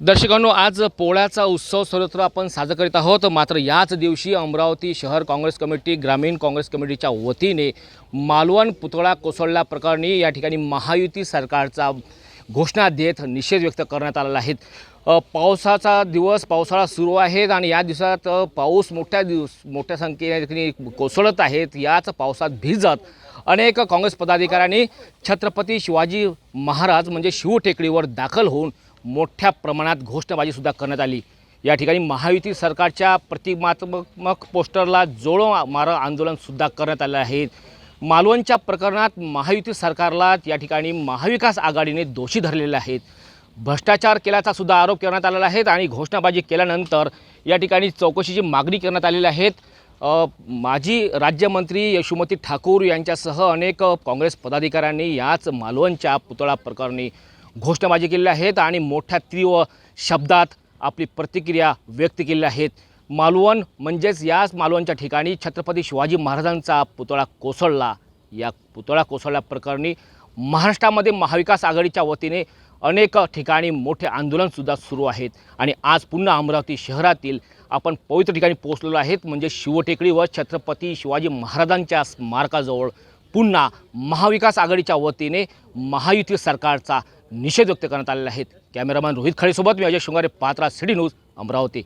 दर्शकांनो आज पोळ्याचा उत्सव सर्वत्र आपण साजरा करीत आहोत. मात्र याच दिवशी अमरावती शहर काँग्रेस कमिटी ग्रामीण काँग्रेस कमिटीच्या वतीने मालवण पुतळा कोसळल्या प्रकरणी या ठिकाणी महायुती सरकारचा घोषणा देत निषेध व्यक्त करण्यात आलेला आहे. पावसाचा दिवस पावसाळा सुरू आहेत आणि या दिवसात पाऊस मोठ्या दिवस मोठ्या संख्येने ठिकाणी कोसळत आहेत. याच पावसात भिजत अनेक काँग्रेस पदाधिकाऱ्यांनी छत्रपती शिवाजी महाराज म्हणजे शिवटेकडीवर दाखल होऊन मोठ्या प्रमाणात घोषणाबाजीसुद्धा करण्यात आली. या ठिकाणी महायुती सरकारच्या प्रतिमात्मक पोस्टरला जोडो मारा आंदोलनसुद्धा करण्यात आलं आहे. मालवणच्या प्रकरणात महायुती सरकारला या ठिकाणी महाविकास आघाडीने दोषी धरलेले आहेत. भ्रष्टाचार केल्याचा सुद्धा आरोप करण्यात आलेला आहे आणि घोषणाबाजी केल्यानंतर या ठिकाणी चौकशीची मागणी करण्यात आलेली आहेत माजी राज्यमंत्री यशोमती ठाकूर यांच्यासह अनेक काँग्रेस पदाधिकाऱ्यांनी याच मालवणच्या पुतळा प्रकरणी घोषणाबाजी केलेल्या आहेत आणि मोठ्या तीव्र शब्दात आपली प्रतिक्रिया व्यक्त केलेल्या आहेत. मालवण म्हणजेच याच मालवणच्या ठिकाणी छत्रपती शिवाजी महाराजांचा पुतळा कोसळला. या पुतळा कोसळल्या प्रकरणी महाराष्ट्रामध्ये महाविकास आघाडीच्या वतीने अनेक ठिकाणी मोठे आंदोलनसुद्धा सुरू आहेत. आणि आज पुन्हा अमरावती शहरातील आपण पवित्र ठिकाणी पोहोचलेलो आहेत म्हणजे शिवटेकडी व छत्रपती शिवाजी महाराजांच्या स्मारकाजवळ पुन्हा महाविकास आघाडीच्या वतीने महायुती सरकारचा निषेध व्यक्त करण्यात आलेला रोहित खळेसोबत मी अजय शृंगारे पात्रा सिटी न्यूज़ अमरावती.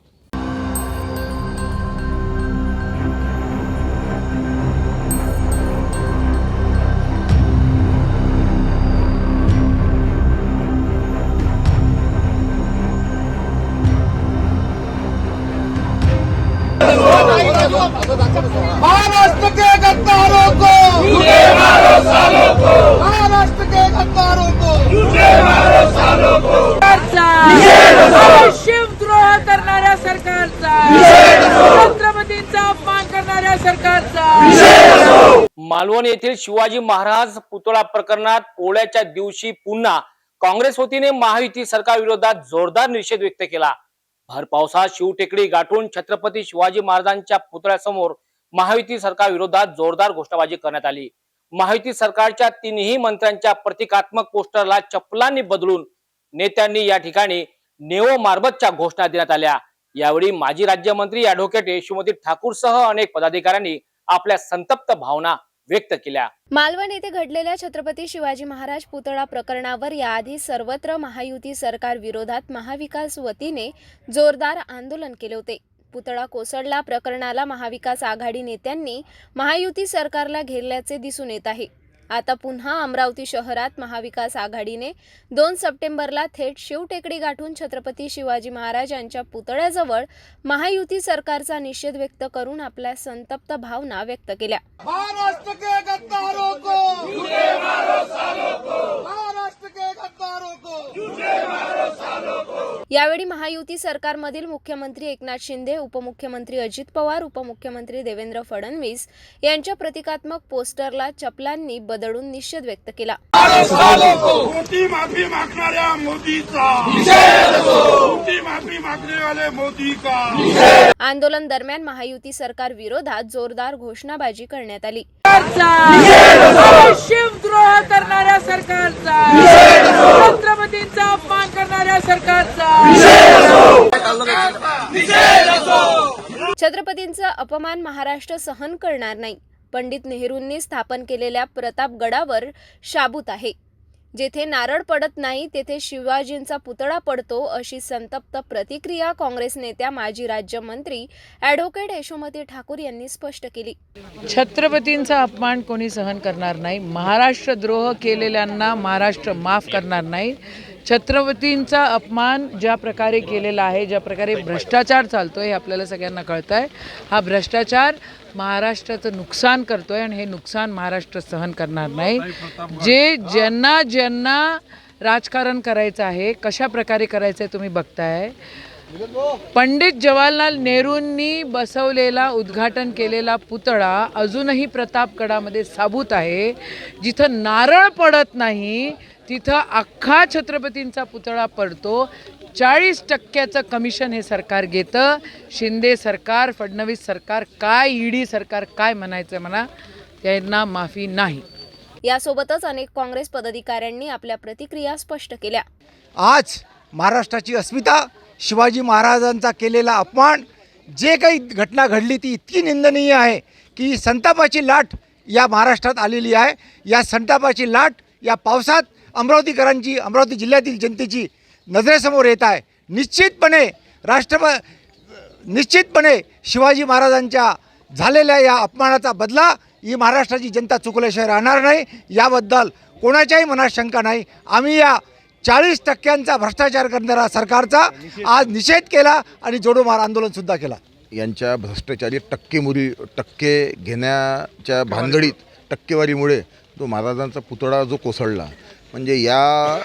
सरकारचा मालवण येथील शिवाजी महाराज पुतळा प्रकरणात पोळ्याच्या दिवशी पुन्हा काँग्रेस वतीने महायुती सरकार विरोधात जोरदार निषेध व्यक्त केला. भर पावसात शिवटेकडी गाठून छत्रपती शिवाजी महाराजांच्या पुतळ्यासमोर महायुती सरकार विरोधात जोरदार घोषणाबाजी करण्यात आली. महायुती सरकारच्या तिन्ही मंत्र्यांच्या प्रतिकात्मक पोस्टरला चपलांनी बदलून नेत्यांनी या ठिकाणी नेओ मार्बतच्या घोषणा देण्यात आल्या. यावेळी माजी राज्यमंत्री ऍडव्होकेट यशोमती ठाकूर सह अनेक पदाधिकाऱ्यांनी आपल्या संतप्त भावना व्यक्त केल्या. मालवण येथे घडलेल्या छत्रपती शिवाजी महाराज पुतळा प्रकरणावर याआधी सर्वत्र महायुती सरकार विरोधात महाविकास वतीने जोरदार आंदोलन केले होते. पुतळा कोसळला प्रकरणाला महाविकास आघाडी नेत्यांनी महायुती सरकारला घेरल्याचे दिसून येत आहे. आता पुन्हा अमरावती शहरात महाविकास आघाडीने दोन सप्टेंबरला थेट शिवटेकडी गाठून छत्रपती शिवाजी महाराज यांच्या पुतळ्याजवळ महायुती सरकारचा निषेध व्यक्त करून आपल्या संतप्त भावना व्यक्त केल्या. महाराष्ट्र यावेळी महायुती सरकारमधील मुख्यमंत्री एकनाथ शिंदे उपमुख्यमंत्री अजित पवार उपमुख्यमंत्री देवेंद्र फडणवीस यांच्या प्रतिकात्मक पोस्टरला चपलांनी बदलून निषेध व्यक्त केला. मोठी माफी मागणाऱ्या मोदीचा. मोठी माफी मागणेवाले मोदी का आंदोलन दरम्यान महायुती सरकार विरोधात जोरदार घोषणाबाजी करण्यात आली. शिवद्रोह करणाऱ्या सरकारचा. छत्रपतींचा करणाऱ्या सरकारचा. छत्रपतींचा अपमान महाराष्ट्र सहन करणार नाही. पंडित नेहरूंनी स्थापन केलेल्या प्रतापगडावर शाबूत आहे. जेथे नारळ पडत नाही तेथे शिवाजींचा पुतळा पडतो अशी संतप्त प्रतिक्रिया काँग्रेस नेत्या माजी राज्यमंत्री ॲडव्होकेट यशोमती ठाकूर यांनी स्पष्ट केली. छत्रपतींचा अपमान कोणी सहन करणार नाही. महाराष्ट्र द्रोह केलेल्यांना महाराष्ट्र माफ करणार नाही. छत्रपतींचा अपमान ज्या प्रकारे केलेला आहे ज्या प्रकारे भ्रष्टाचार चालतो आहे हे आपल्याला सगळ्यांना कळतं आहे हा भ्रष्टाचार महाराष्ट्राचं नुकसान करतो आहे आणि हे नुकसान महाराष्ट्र सहन करणार नाही. जे ज्यांना ज्यांना राजकारण करायचं आहे कशा प्रकारे करायचं आहे तुम्ही बघताय? पंडित जवाहरलाल नेहरूंनी बसवलेला उद्घाटन केलेला पुतळा अजूनही प्रतापगडामध्ये साबूत आहे. जिथं नारळ पडत नाही तिथं अख्खा छत्रपतींचा पुतळा पडतो. चाळीस टक्क्याचं कमिशन हे सरकार घेतं. शिंदे सरकार फडणवीस सरकार काय ईडी सरकार काय म्हणायचं म्हणा त्यांना माफी नाही. यासोबतच अनेक काँग्रेस पदाधिकाऱ्यांनी आपल्या प्रतिक्रिया स्पष्ट केल्या. आज महाराष्ट्राची अस्मिता शिवाजी महाराजांचा केलेला अपमान जे काही घटना घडली ती इतकी निंदनीय आहे की संतापाची लाट या महाराष्ट्रात आलेली आहे. या संतापाची लाट या पावसात अमरावतीकरांची अमरावती जिल्ह्यातील जनतेची नजरेसमोर येत आहे. निश्चितपणे राष्ट्रप निश्चितपणे शिवाजी महाराजांच्या झालेल्या या अपमानाचा बदला ही महाराष्ट्राची जनता चुकल्याशिवाय राहणार नाही. याबद्दल कोणाच्याही मनात शंका नाही. आम्ही या चाळीस टक्क्यांचा भ्रष्टाचार करणारा सरकारचा आज निषेध केला आणि जोडोमार आंदोलनसुद्धा केला. यांच्या भ्रष्टाचारी टक्केमुरी टक्के घेण्याच्या भानगडीत टक्केवारीमुळे तो महाराजांचा पुतळा जो कोसळला म्हणजे या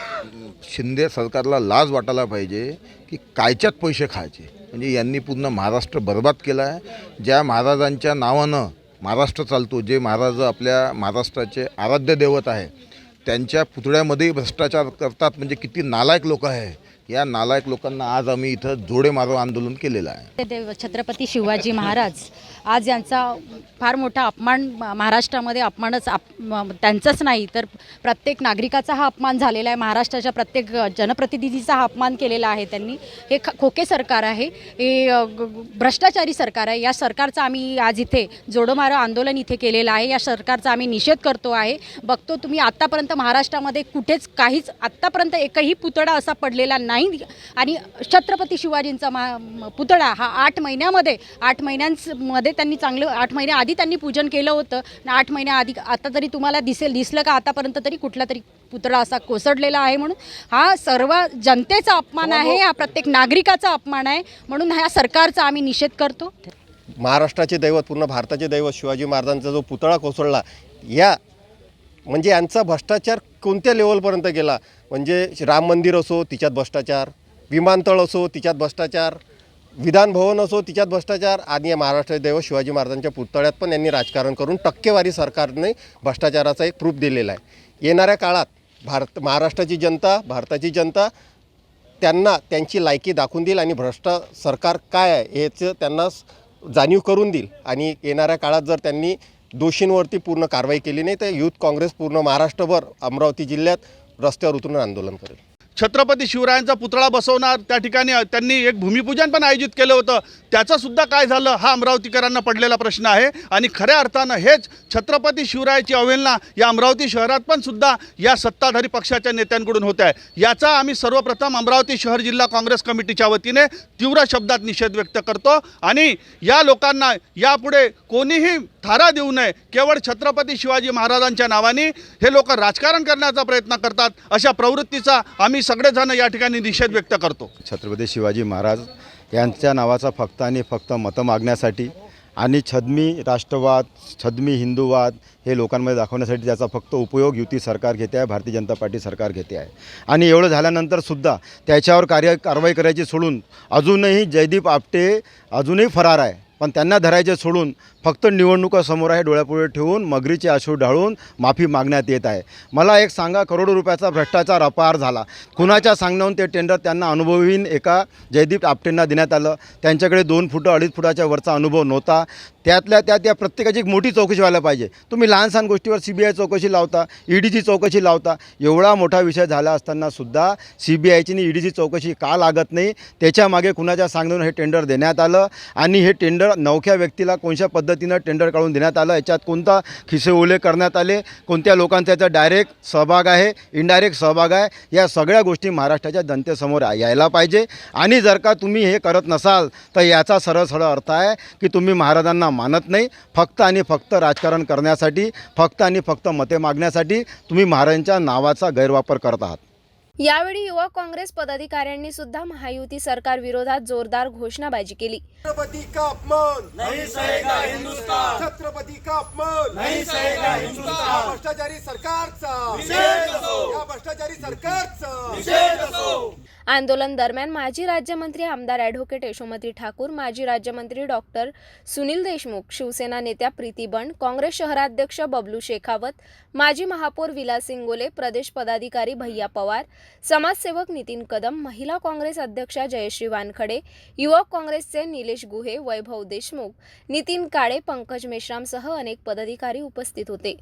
शिंदे सरकारला लाज वाटायला पाहिजे की कायच्यात पैसे खायचे? म्हणजे यांनी पूर्ण महाराष्ट्र बर्बाद केला आहे ज्या महाराजांच्या नावानं महाराष्ट्र चालतो जे महाराज आपल्या महाराष्ट्राचे आराध्य दैवत आहे त्यांच्या पुतळ्यामध्ये भ्रष्टाचार करतात म्हणजे किती नालायक लोक आहे. या नालायक लोकांना आज आम्ही इथं जोडे मारो आंदोलन केलेलं आहे. छत्रपती शिवाजी महाराज. आज यांचा फार मोठा अपमान म- महाराष्ट्रामध्ये अपमानच आप म- नाही तर प्रत्येक नागरिकाचा हा अपमान झालेला आहे. महाराष्ट्राच्या प्रत्येक जनप्रतिनिधीचा हा अपमान केलेला आहे त्यांनी. हे ख खोके सरकार आहे. हे भ्रष्टाचारी सरकार आहे. या सरकारचा आम्ही आज इथे जोडोमारो आंदोलन इथे केलेलं आहे. या सरकारचा आम्ही निषेध करतो आहे. बघतो तुम्ही आत्तापर्यंत महाराष्ट्रामध्ये कुठेच काहीच आत्तापर्यंत एकही पुतळा असा पडलेला नाही. आणि छत्रपती शिवाजींचा मा पुतळा हा आठ महिन्यामध्ये आठ महिन्यांमध्ये त्यांनी चांगलं आठ महिन्याआधी त्यांनी पूजन केलं होतं. आणि आठ महिन्याआधी आता तरी तुम्हाला दिसेल दिसलं का आतापर्यंत तरी कुठला तरी पुतळा असा कोसळलेला आहे म्हणून. हा सर्व जनतेचा अपमान आहे हा प्रत्येक नागरिकाचा अपमान आहे. म्हणून ह्या सरकारचा आम्ही निषेध करतो. महाराष्ट्राचे दैवत पूर्ण भारताचे दैवत शिवाजी महाराजांचा जो पुतळा कोसळला या म्हणजे यांचा भ्रष्टाचार कोणत्या लेवलपर्यंत गेला? म्हणजे राम मंदिर असो तिच्यात भ्रष्टाचार. विमानतळ असो तिच्यात भ्रष्टाचार. विधानभवन असो तिच्यात भ्रष्टाचार आणि या महाराष्ट्राचे दैवत शिवाजी महाराजांच्या पुतळ्यात पण यांनी राजकारण करून टक्केवारी सरकारने भ्रष्टाचाराचा एक प्रूफ दिलेला आहे. येणाऱ्या काळात भारत महाराष्ट्राची जनता भारताची जनता त्यांना त्यांची लायकी दाखवून देईल आणि भ्रष्ट सरकार काय आहे याचं त्यांना जाणीव करून देईल. आणि येणाऱ्या काळात जर त्यांनी दोषींवरती पूर्ण कारवाई केली नाही तर युथ काँग्रेस पूर्ण महाराष्ट्रभर अमरावती जिल्ह्यात रस्त्यावर उतरून आंदोलन करेल. छत्रपती शिवरायांचा पुतळा बसवणार त्या ठिकाणी त्यांनी एक भूमिपूजन पण आयोजित केलं होतं. त्याचंसुद्धा काय झालं हा अमरावतीकरांना पडलेला प्रश्न आहे. आणि खऱ्या अर्थानं हेच छत्रपती शिवरायाची अवहेलना या अमरावती शहरात पण सुद्धा या सत्ताधारी पक्षाच्या नेत्यांकडून होत आहे. याचा आम्ही सर्वप्रथम अमरावती शहर जिल्हा काँग्रेस कमिटीच्या वतीने तीव्र शब्दात निषेध व्यक्त करतो. आणि या लोकांना यापुढे कोणीही थारा देऊ नये. केवळ छत्रपती शिवाजी महाराजांच्या नावाने हे लोक राजकारण करण्याचा प्रयत्न करतात अशा प्रवृत्तीचा आम्ही सगळेजण या ठिकाणी निषेध व्यक्त करतो. छत्रपती शिवाजी महाराज यांच्या नावाचा फक्त आणि फक्त मतं मागण्यासाठी आणि छद्मी राष्ट्रवाद छद्मी हिंदूवाद हे लोकांमध्ये दाखवण्यासाठी त्याचा फक्त उपयोग युती सरकार घेते आहे भारतीय जनता पार्टी सरकार घेते आहे. आणि एवढं झाल्यानंतर सुद्धा त्याच्यावर कार्य कारवाई करायची सोडून अजूनही जयदीप आपटे अजूनही फरार आहे. पण त्यांना धरायचे सोडून फक्त निवडणुका समोर आहे डोळ्यापुढे ठेवून मगरीचे आशू ढाळून माफी मागण्यात येत आहे. मला एक सांगा करोडो रुपयाचा भ्रष्टाचार अपार झाला. कुणाच्या सांगण्याहून ते टेंडर त्यांना अनुभवीन एका जयदीप आपटेंना देण्यात आलं. त्यांच्याकडे दोन फुटं अडीच फुटाच्या वरचा अनुभव नव्हता. त्यातल्या त्या त्या प्रत्येकाची एक मोठी चौकशी व्हायला पाहिजे. तुम्ही लहान सहान गोष्टीवर सी बी आय चौकशी लावता ई डीची चौकशी लावता एवढा मोठा विषय झाला असताना सुद्धा सी बी आयची आणि ई डीची चौकशी का लागत नाही? त्याच्यामागे कुणाच्या सांगण्याहून हे टेंडर देण्यात आलं? आणि हे टेंडर नवख्या व्यक्तीला कोणत्या पद्धतीनं टेंडर काढून देण्यात आलं. याच्यात कोणता खिसे ओले करण्यात आले कोणत्या लोकांचा याचा डायरेक्ट सहभाग आहे इनडायरेक्ट सहभाग आहे या सगळ्या गोष्टी महाराष्ट्राच्या जनतेसमोर यायला पाहिजे. आणि जर का तुम्ही हे करत नसाल तर याचा सरळ सरळ अर्थ आहे की तुम्ही महाराजांना मानत नाही. फक्त आणि फक्त राजकारण करण्यासाठी फक्त आणि फक्त मते मागण्यासाठी तुम्ही महाराजांच्या नावाचा गैरवापर करत आहात. यावेळी युवा काँग्रेस पदाधिकाऱ्यांनी सुद्धा महायुती सरकार विरोधात जोरदार घोषणाबाजी केली. छत्रपति का अपमान? नहीं सहेगा हिंदुस्तान। छत्रपति का अपमान? नहीं सहेगा हिंदुस्तान। भ्रष्टाचारी सरकारचा। या भ्रष्टाचारी सरकारचा। आंदोलन दरम्यान माजी राज्यमंत्री आमदार ॲडव्होकेट यशोमती ठाकूर माजी राज्यमंत्री डॉक्टर सुनील देशमुख शिवसेना नेत्या प्रीती बंड काँग्रेस शहराध्यक्ष बबलू शेखावत माजी महापौर विलास इंगोले प्रदेश पदाधिकारी भैया पवार समाजसेवक नितीन कदम महिला काँग्रेस अध्यक्षा जयश्री वानखडे युवक काँग्रेसचे निलेश गुहे वैभव देशमुख नितीन काळे पंकज मेश्रामसह अनेक पदाधिकारी उपस्थित होते.